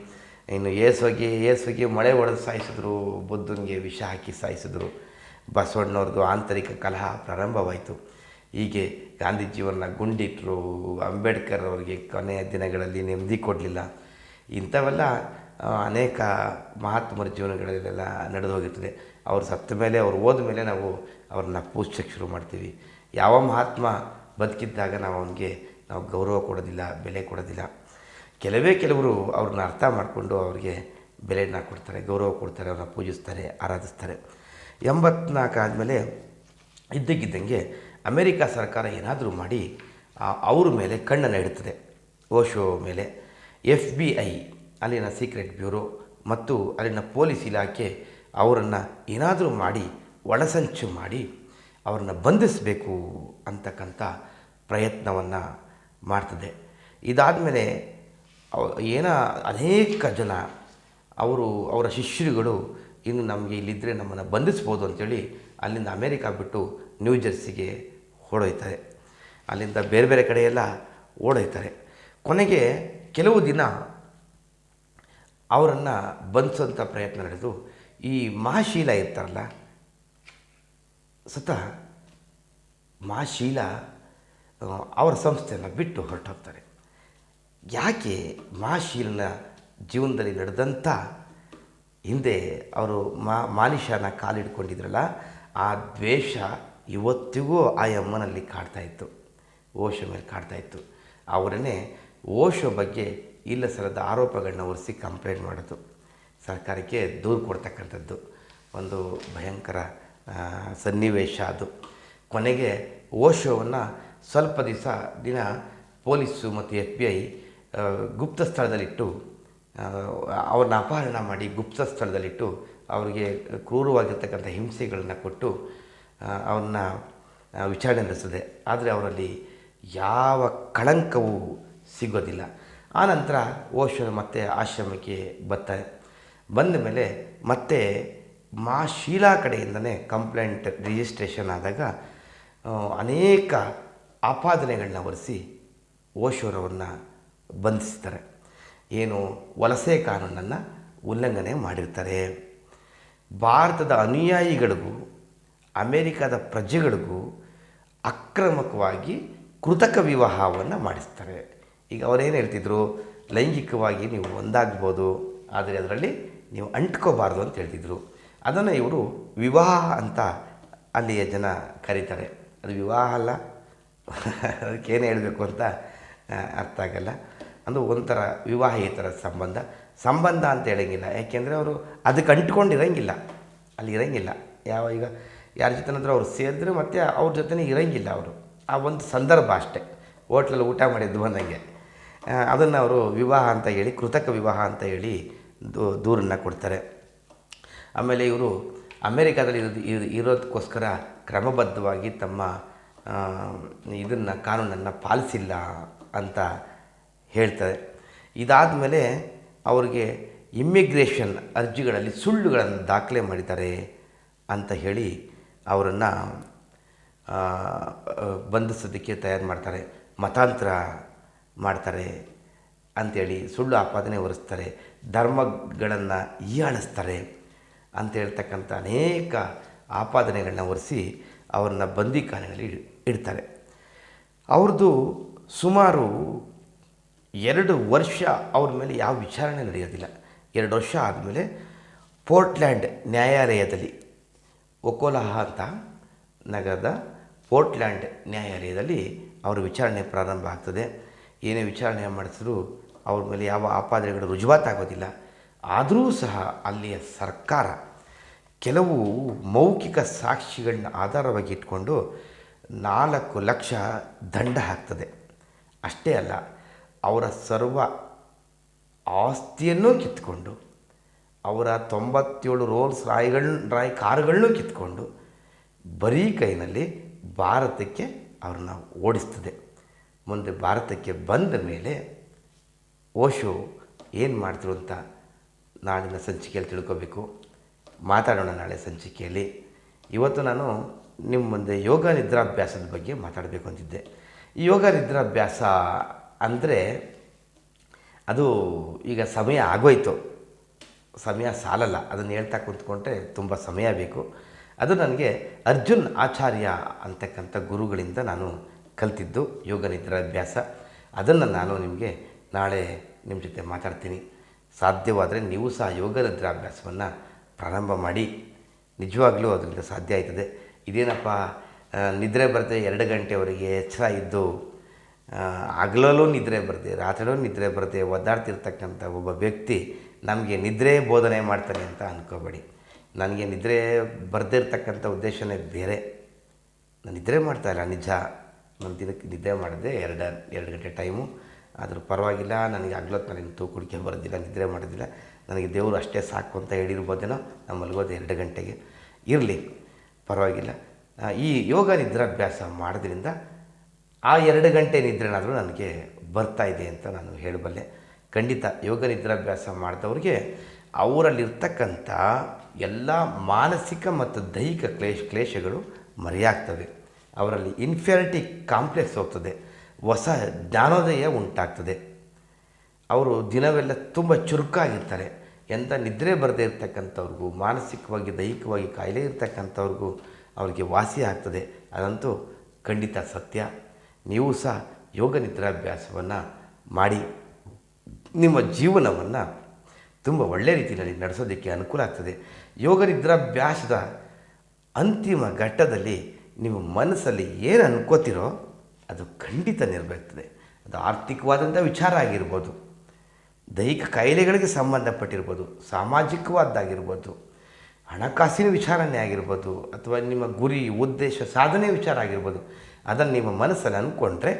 ಇನ್ನು ಏಸೋಗಿ ಏಸೋಗಿ ಮಳೆ ಹೊಡೆದು ಸಾಯಿಸಿದ್ರು, ಬುದ್ಧನಿಗೆ ವಿಷ ಹಾಕಿ ಸಾಯಿಸಿದ್ರು. ಬಸವಣ್ಣವ್ರದ್ದು ಆಂತರಿಕ ಕಲಹ ಪ್ರಾರಂಭವಾಯಿತು. ಹೀಗೆ ಗಾಂಧೀಜಿಯವ್ರನ್ನ ಗುಂಡಿಟ್ಟರು ಅಂಬೇಡ್ಕರ್ ಅವರಿಗೆ ಕೊನೆಯ ದಿನಗಳಲ್ಲಿ ನೆಮ್ಮದಿ ಕೊಡಲಿಲ್ಲ. ಇಂಥವೆಲ್ಲ ಅನೇಕ ಮಹಾತ್ಮರ ಜೀವನಗಳಲ್ಲೆಲ್ಲ ನಡೆದು ಹೋಗಿರ್ತದೆ. ಅವ್ರು ಸತ್ತ ಮೇಲೆ ಅವ್ರು ಹೋದ ಮೇಲೆ ನಾವು ಅವ್ರನ್ನ ಪೂಜ್ಸಕ್ಕೆ ಶುರು ಮಾಡ್ತೀವಿ. ಯಾವ ಮಹಾತ್ಮ ಬದುಕಿದ್ದಾಗ ನಾವು ಅವನಿಗೆ ನಾವು ಗೌರವ ಕೊಡೋದಿಲ್ಲ, ಬೆಲೆ ಕೊಡೋದಿಲ್ಲ. ಕೆಲವೇ ಕೆಲವರು ಅವ್ರನ್ನ ಅರ್ಥ ಮಾಡಿಕೊಂಡು ಅವ್ರಿಗೆ ಬೆಲೆಯನ್ನು ಕೊಡ್ತಾರೆ, ಗೌರವ ಕೊಡ್ತಾರೆ, ಅವ್ರನ್ನ ಪೂಜಿಸ್ತಾರೆ, ಆರಾಧಿಸ್ತಾರೆ. ಎಂಬತ್ನಾಲ್ಕು ಆದಮೇಲೆ ಇದ್ದಕ್ಕಿದ್ದಂಗೆ ಅಮೆರಿಕ ಸರ್ಕಾರ ಏನಾದರೂ ಮಾಡಿ ಅವ್ರ ಮೇಲೆ ಕಣ್ಣನ್ನು ಇಡುತ್ತದೆ. ಓಶೋ ಮೇಲೆ ಎಫ್ ಬಿ ಐ, ಅಲ್ಲಿನ ಸೀಕ್ರೆಟ್ ಬ್ಯೂರೋ ಮತ್ತು ಅಲ್ಲಿನ ಪೊಲೀಸ್ ಇಲಾಖೆ ಅವರನ್ನು ಏನಾದರೂ ಮಾಡಿ ಒಳಸಂಚು ಮಾಡಿ ಅವ್ರನ್ನ ಬಂಧಿಸಬೇಕು ಅಂತಕ್ಕಂಥ ಪ್ರಯತ್ನವನ್ನು ಮಾಡ್ತದೆ. ಇದಾದಮೇಲೆ ಏನ ಅನೇಕ ಜನ ಅವರು ಅವರ ಶಿಷ್ಯರುಗಳು ಇನ್ನು ನಮಗೆ ಇಲ್ಲಿದ್ದರೆ ನಮ್ಮನ್ನು ಬಂಧಿಸ್ಬೋದು ಅಂತೇಳಿ ಅಲ್ಲಿಂದ ಅಮೇರಿಕಾ ಬಿಟ್ಟು ನ್ಯೂ ಜರ್ಸಿಗೆ ಓಡೋಯ್ತಾರೆ ಅಲ್ಲಿಂದ ಬೇರೆ ಬೇರೆ ಕಡೆ ಎಲ್ಲ ಓಡೋಯ್ತಾರೆ. ಕೊನೆಗೆ ಕೆಲವು ದಿನ ಅವರನ್ನು ಬಂಧಿಸೋಂಥ ಪ್ರಯತ್ನ ನಡೆದು ಈ ಮಹಾಶೀಲ ಇರ್ತಾರಲ್ಲ ಸತ ಮಹಾಶೀಲ ಶೀಲಾ ಅವರ ಸಂಸ್ಥೆಯನ್ನು ಬಿಟ್ಟು ಹೊರಟೋಗ್ತಾರೆ. ಯಾಕೆ ಮಹಾಶೀಲನ ಜೀವನದಲ್ಲಿ ನಡೆದಂಥ ಹಿಂದೆ ಅವರು ಮಾ, ಮಾಲಿಶನ ಕಾಲಿಡ್ಕೊಂಡಿದ್ರಲ್ಲ, ಆ ದ್ವೇಷ ಇವತ್ತಿಗೂ ಆ ಅಮ್ಮನಲ್ಲಿ ಕಾಡ್ತಾ ಇತ್ತು ಓಶೋ ಮೇಲೆ ಕಾಡ್ತಾ ಇತ್ತು. ಅವರನ್ನೇ ಓಶೋ ಬಗ್ಗೆ ಇಲ್ಲ ಸಲದ ಆರೋಪಗಳನ್ನ ಹೊರಿಸಿ ಕಂಪ್ಲೇಂಟ್ ಮಾಡೋದು ಸರ್ಕಾರಕ್ಕೆ ದೂರು ಕೊಡ್ತಕ್ಕಂಥದ್ದು ಒಂದು ಭಯಂಕರ ಸನ್ನಿವೇಶ ಅದು. ಕೊನೆಗೆ ಓಶೋವನ್ನು ಸ್ವಲ್ಪ ದಿವಸ ದಿನ ಪೊಲೀಸು ಮತ್ತು ಎಫ್ ಬಿ ಐ ಗುಪ್ತ ಸ್ಥಳದಲ್ಲಿಟ್ಟು ಅವ್ರನ್ನ ಅಪಹರಣ ಮಾಡಿ ಗುಪ್ತ ಸ್ಥಳದಲ್ಲಿಟ್ಟು ಅವರಿಗೆ ಕ್ರೂರವಾಗಿರ್ತಕ್ಕಂಥ ಹಿಂಸೆಗಳನ್ನು ಕೊಟ್ಟು ಅವ್ರನ್ನ ವಿಚಾರಣೆ ನಡೆಸಿದೆ. ಆದರೆ ಅವರಲ್ಲಿ ಯಾವ ಕಳಂಕವೂ ಸಿಗೋದಿಲ್ಲ. ಆನಂತರ ಓಶೋ ಮತ್ತೆ ಆಶ್ರಮಕ್ಕೆ ಬರ್ತಾರೆ. ಬಂದ ಮೇಲೆ ಮತ್ತೆ ಮಾ ಶೀಲಾ ಕಡೆಯಿಂದನೇ ಕಂಪ್ಲೇಂಟ್ ರಿಜಿಸ್ಟ್ರೇಷನ್ ಆದಾಗ ಅನೇಕ ಆಪಾದನೆಗಳನ್ನ ಹೊರಿಸಿ ಓಶೋರವ್ರನ್ನ ಬಂಧಿಸ್ತಾರೆ. ಏನು ವಲಸೆ ಕಾನೂನನ್ನು ಉಲ್ಲಂಘನೆ ಮಾಡಿರ್ತಾರೆ. ಭಾರತದ ಅನುಯಾಯಿಗಳಿಗೂ, ಅಮೇರಿಕಾದ ಪ್ರಜೆಗಳಿಗೂ ಅಕ್ರಮಕವಾಗಿ ಕೃತಕ ವಿವಾಹವನ್ನು ಮಾಡಿಸ್ತಾರೆ. ಈಗ ಅವರೇನು ಹೇಳ್ತಿದ್ರು, ಲೈಂಗಿಕವಾಗಿ ನೀವು ಒಂದಾಗ್ಬೋದು, ಆದರೆ ಅದರಲ್ಲಿ ನೀವು ಅಂಟ್ಕೋಬಾರ್ದು ಅಂತ ಹೇಳ್ತಿದ್ರು. ಅದನ್ನು ಇವರು ವಿವಾಹ ಅಂತ ಅಲ್ಲಿಯ ಜನ ಕರೀತಾರೆ. ಅದು ವಿವಾಹ ಅಲ್ಲ. ಅದಕ್ಕೇನು ಹೇಳಬೇಕು ಅಂತ ಅರ್ಥ ಆಗಲ್ಲ. ಅಂದರೆ ಒಂಥರ ವಿವಾಹೇತರ ಸಂಬಂಧ. ಸಂಬಂಧ ಅಂತ ಹೇಳಂಗಿಲ್ಲ. ಯಾಕೆಂದರೆ ಅವರು ಅದಕ್ಕೆ ಅಂಟ್ಕೊಂಡಿರಂಗಿಲ್ಲ. ಅಲ್ಲಿ ಇರೋಂಗಿಲ್ಲ. ಯಾವ ಈಗ ಯಾರ ಜೊತೆನಾದ್ರೂ ಅವ್ರು ಸೇರಿದ್ರೆ ಮತ್ತು ಅವ್ರ ಜೊತೆ ಇರೋಂಗಿಲ್ಲ ಅವರು. ಆ ಒಂದು ಸಂದರ್ಭ ಅಷ್ಟೇ. ಹೋಟ್ಲಲ್ಲಿ ಊಟ ಮಾಡಿದ್ದು ಬಂದಂಗೆ. ಅದನ್ನು ಅವರು ವಿವಾಹ ಅಂತ ಹೇಳಿ, ಕೃತಕ ವಿವಾಹ ಅಂತ ಹೇಳಿ ದೂರನ್ನು ಕೊಡ್ತಾರೆ. ಆಮೇಲೆ ಇವರು ಅಮೇರಿಕಾದಲ್ಲಿ ಇರೋದು ಇರ್- ಇರೋದಕ್ಕೋಸ್ಕರ ಕ್ರಮಬದ್ಧವಾಗಿ ತಮ್ಮ ಇದನ್ನು, ಕಾನೂನನ್ನು ಪಾಲಿಸಿಲ್ಲ ಅಂತ ಹೇಳ್ತಾರೆ. ಇದಾದ ಮೇಲೆ ಅವ್ರಿಗೆ ಇಮ್ಮಿಗ್ರೇಷನ್ ಅರ್ಜಿಗಳಲ್ಲಿ ಸುಳ್ಳುಗಳನ್ನು ದಾಖಲೆ ಮಾಡಿದ್ದಾರೆ ಅಂತ ಹೇಳಿ ಅವರನ್ನು ಬಂಧಿಸೋದಕ್ಕೆ ತಯಾರು ಮಾಡ್ತಾರೆ, ಮತಾಂತರ ಮಾಡ್ತಾರೆ ಅಂಥೇಳಿ ಸುಳ್ಳು ಆಪಾದನೆ ಹೊರಿಸ್ತಾರೆ, ಧರ್ಮಗಳನ್ನು ಹೀಯಾಳಿಸ್ತಾರೆ. ಅಂತ ಹೇಳ್ತಕ್ಕಂಥ ಅನೇಕ ಆಪಾದನೆಗಳನ್ನ ಒರೆಸಿ ಅವ್ರನ್ನ ಬಂದಿಖಾನೆಗಳಲ್ಲಿ ಇಡ್ತಾರೆ. ಅವ್ರದ್ದು ಸುಮಾರು ಎರಡು ವರ್ಷ ಅವ್ರ ಮೇಲೆ ಯಾವ ವಿಚಾರಣೆ ನಡೆಯೋದಿಲ್ಲ. ಎರಡು ವರ್ಷ ಆದಮೇಲೆ ಪೋರ್ಟ್ಲ್ಯಾಂಡ್ ನ್ಯಾಯಾಲಯದಲ್ಲಿ, ಒಕೋಲಹ ಅಂತ ನಗರದ ಪೋರ್ಟ್ಲ್ಯಾಂಡ್ ನ್ಯಾಯಾಲಯದಲ್ಲಿ ಅವರ ವಿಚಾರಣೆ ಪ್ರಾರಂಭ ಆಗ್ತದೆ. ಏನೇ ವಿಚಾರಣೆ ಮಾಡಿಸಿದ್ರು ಅವ್ರ ಮೇಲೆ ಯಾವ ಆಪಾದನೆಗಳು ರುಜುವಾತಾಗೋದಿಲ್ಲ. ಆದರೂ ಸಹ ಅಲ್ಲಿಯ ಸರ್ಕಾರ ಕೆಲವು ಮೌಖಿಕ ಸಾಕ್ಷಿಗಳನ್ನ ಆಧಾರವಾಗಿ ಇಟ್ಕೊಂಡು ನಾಲ್ಕು ಲಕ್ಷ ದಂಡ ಹಾಕ್ತದೆ. ಅಷ್ಟೇ ಅಲ್ಲ, ಅವರ ಸರ್ವ ಆಸ್ತಿಯನ್ನು ಕಿತ್ಕೊಂಡು, ಅವರ ತೊಂಬತ್ತೇಳು ರೋಲ್ಸ್ ರಾಯ್ಗಳ್, ರಾಯ್ ಕಾರುಗಳನ್ನೂ ಕಿತ್ಕೊಂಡು ಬರೀ ಕೈನಲ್ಲಿ ಭಾರತಕ್ಕೆ ಅವ್ರನ್ನ ಓಡಿಸ್ತದೆ. ಮುಂದೆ ಭಾರತಕ್ಕೆ ಬಂದ ಮೇಲೆ ಓಶೋ ಏನು ಮಾಡ್ತಿರು ಅಂತ ನಾಳಿನ ಸಂಚಿಕೆಯಲ್ಲಿ ತಿಳ್ಕೊಬೇಕು. ಮಾತಾಡೋಣ ನಾಳೆ ಸಂಚಿಕೆಯಲ್ಲಿ. ಇವತ್ತು ನಾನು ನಿಮ್ಮ ಮುಂದೆ ಯೋಗ ನಿದ್ರಾಭ್ಯಾಸದ ಬಗ್ಗೆ ಮಾತಾಡಬೇಕು ಅಂತಿದ್ದೆ. ಯೋಗ ನಿದ್ರಾಭ್ಯಾಸ ಅಂದರೆ ಅದು ಈಗ ಸಮಯ ಆಗೋಯ್ತು. ಸಮಯ ಸಾಲಲ್ಲ. ಅದನ್ನು ಹೇಳ್ತಾ ಕೂತ್ಕೊಂಡ್ರೆ ತುಂಬ ಸಮಯ ಬೇಕು. ಅದು ನನಗೆ ಅರ್ಜುನ್ ಆಚಾರ್ಯ ಅಂತಕ್ಕಂಥ ಗುರುಗಳಿಂದ ನಾನು ಕಲ್ತಿದ್ದು ಯೋಗ ನಿದ್ರಾಭ್ಯಾಸ. ಅದನ್ನು ನಾನು ನಿಮಗೆ ನಾಳೆ ನಿಮ್ಮ ಜೊತೆ ಮಾತಾಡ್ತೀನಿ. ಸಾಧ್ಯವಾದರೆ ನೀವು ಸಹ ಯೋಗ ನಿದ್ರಾಭ್ಯಾಸವನ್ನು ಪ್ರಾರಂಭ ಮಾಡಿ ನಿಜವಾಗ್ಲೂ ಅದರಿಂದ ಸಾಧ್ಯ ಆಯ್ತದೆ. ಇದೇನಪ್ಪ ನಿದ್ರೆ ಬರುತ್ತೆ ಎರಡು ಗಂಟೆವರೆಗೆ ಎಚ್ಚರ ಇದ್ದು ಹಗಲಲ್ಲೂ ನಿದ್ರೆ ಬರುತ್ತೆ ರಾತ್ರಿಯಲ್ಲೂ ನಿದ್ರೆ ಬರುತ್ತೆ ಒದ್ದಾಡ್ತಿರ್ತಕ್ಕಂಥ ಒಬ್ಬ ವ್ಯಕ್ತಿ ನಮಗೆ ನಿದ್ರೆ ಬೋಧನೆ ಮಾಡ್ತಾನೆ ಅಂತ ಅಂದ್ಕೋಬೇಡಿ ನನಗೆ ನಿದ್ರೆ ಬರ್ದಿರ್ತಕ್ಕಂಥ ಉದ್ದೇಶನೇ ಬೇರೆ. ನಾನು ನಿದ್ರೆ ಮಾಡ್ತಾ ಇಲ್ಲ, ನಿಜ. ನನ್ನ ದಿನಕ್ಕೆ ನಿದ್ರೆ ಮಾಡಿದೆ, ಎರಡು ಎರಡು ಗಂಟೆ ಟೈಮು. ಆದರೂ ಪರವಾಗಿಲ್ಲ, ನನಗೆ ಹಗ್ಲೊತ್ತು ನಾನು ತೂ ಕುಡಿಕೆ ಬರೋದಿಲ್ಲ, ನಿದ್ರೆ ಮಾಡೋದಿಲ್ಲ. ನನಗೆ ದೇವರು ಅಷ್ಟೇ ಸಾಕು ಅಂತ ಹೇಳಿರ್ಬೋದೇನೋ ನಾನು ಮಲಗೋದು ಎರಡು ಗಂಟೆಗೆ. ಇರಲಿ, ಪರವಾಗಿಲ್ಲ. ಈ ಯೋಗ ನಿದ್ರಾಭ್ಯಾಸ ಮಾಡೋದ್ರಿಂದ ಆ ಎರಡು ಗಂಟೆ ನಿದ್ರೆನಾದರೂ ನನಗೆ ಬರ್ತಾ ಇದೆ ಅಂತ ನಾನು ಹೇಳಬಲ್ಲೆ. ಖಂಡಿತ ಯೋಗ ನಿದ್ರಾಭ್ಯಾಸ ಮಾಡಿದವ್ರಿಗೆ ಅವರಲ್ಲಿರ್ತಕ್ಕಂಥ ಎಲ್ಲ ಮಾನಸಿಕ ಮತ್ತು ದೈಹಿಕ ಕ್ಲೇಶ, ಕ್ಲೇಶಗಳು ಮರೆಯಾಗ್ತವೆ. ಅವರಲ್ಲಿ ಇನ್ಫಿಯಾರಿಟಿ ಕಾಂಪ್ಲೆಕ್ಸ್ ಹೋಗ್ತದೆ. ಹೊಸ ಜ್ಞಾನೋದಯ ಉಂಟಾಗ್ತದೆ. ಅವರು ದಿನವೆಲ್ಲ ತುಂಬ ಚುರುಕಾಗಿರ್ತಾರೆ. ಎಂಥ ನಿದ್ರೆ ಬರದೇ ಇರ್ತಕ್ಕಂಥವ್ರಿಗೂ, ಮಾನಸಿಕವಾಗಿ, ದೈಹಿಕವಾಗಿ ಕಾಯಿಲೆ ಇರ್ತಕ್ಕಂಥವ್ರಿಗೂ ಅವರಿಗೆ ವಾಸಿ ಆಗ್ತದೆ. ಅದಂತೂ ಖಂಡಿತ ಸತ್ಯ. ನೀವು ಸಹ ಯೋಗ ನಿದ್ರಾಭ್ಯಾಸವನ್ನು ಮಾಡಿ. ನಿಮ್ಮ ಜೀವನವನ್ನು ತುಂಬ ಒಳ್ಳೆಯ ರೀತಿಯಲ್ಲಿ ನಡೆಸೋದಕ್ಕೆ ಅನುಕೂಲ ಆಗ್ತದೆ. ಯೋಗ ನಿದ್ರಾಭ್ಯಾಸದ ಅಂತಿಮ ಘಟ್ಟದಲ್ಲಿ ನಿಮ್ಮ ಮನಸ್ಸಲ್ಲಿ ಏನು ಅನ್ಕೋತಿರೋ ಅದು ಖಂಡಿತ ನೆರವೇರ್ತದೆ. ಅದು ಆರ್ಥಿಕವಾದಂಥ ವಿಚಾರ ಆಗಿರ್ಬೋದು. ದೈಹಿಕ ಕಾಯಿಲೆಗಳಿಗೆ ಸಂಬಂಧಪಟ್ಟಿರ್ಬೋದು, ಸಾಮಾಜಿಕವಾದ್ದಾಗಿರ್ಬೋದು, ಹಣಕಾಸಿನ ವಿಚಾರನೇ ಆಗಿರ್ಬೋದು, ಅಥವಾ ನಿಮ್ಮ ಗುರಿ, ಉದ್ದೇಶ, ಸಾಧನೆ ವಿಚಾರ ಆಗಿರ್ಬೋದು, ಅದನ್ನು ನಿಮ್ಮ ಮನಸ್ಸಲ್ಲಿ ಅಂದ್ಕೊಂಡ್ರೆ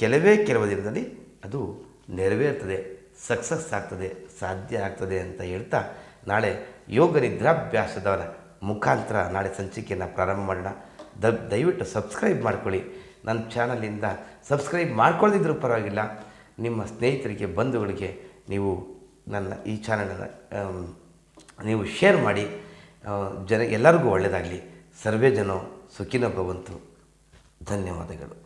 ಕೆಲವೇ ಕೆಲವು ದಿನದಲ್ಲಿ ಅದು ನೆರವೇರ್ತದೆ, ಸಕ್ಸಸ್ ಆಗ್ತದೆ, ಸಾಧ್ಯ ಆಗ್ತದೆ ಅಂತ ಹೇಳ್ತಾ ನಾಳೆ ಯೋಗ ನಿದ್ರಾಭ್ಯಾಸದವರ ಮುಖಾಂತರ ನಾಳೆ ಸಂಚಿಕೆಯನ್ನು ಪ್ರಾರಂಭ ಮಾಡೋಣ. ದ ದಯವಿಟ್ಟು ಸಬ್ಸ್ಕ್ರೈಬ್ ಮಾಡ್ಕೊಳ್ಳಿ. ನನ್ನ ಚಾನಲಿಂದ ಸಬ್ಸ್ಕ್ರೈಬ್ ಮಾಡ್ಕೊಳ್ಳದಿದ್ರೂ ಪರವಾಗಿಲ್ಲ. ನಿಮ್ಮ ಸ್ನೇಹಿತರಿಗೆ, ಬಂಧುಗಳಿಗೆ ನೀವು ನನ್ನ ಈ ಚಾನಲನ್ನು ನೀವು ಶೇರ್ ಮಾಡಿ ಜನ ಎಲ್ಲರಿಗೂ ಒಳ್ಳೆಯದಾಗಲಿ. ಸರ್ವೇ ಜನ ಸುಖಿನೊಬ್ಬ ಭವಂತು ಧನ್ಯವಾದಗಳು.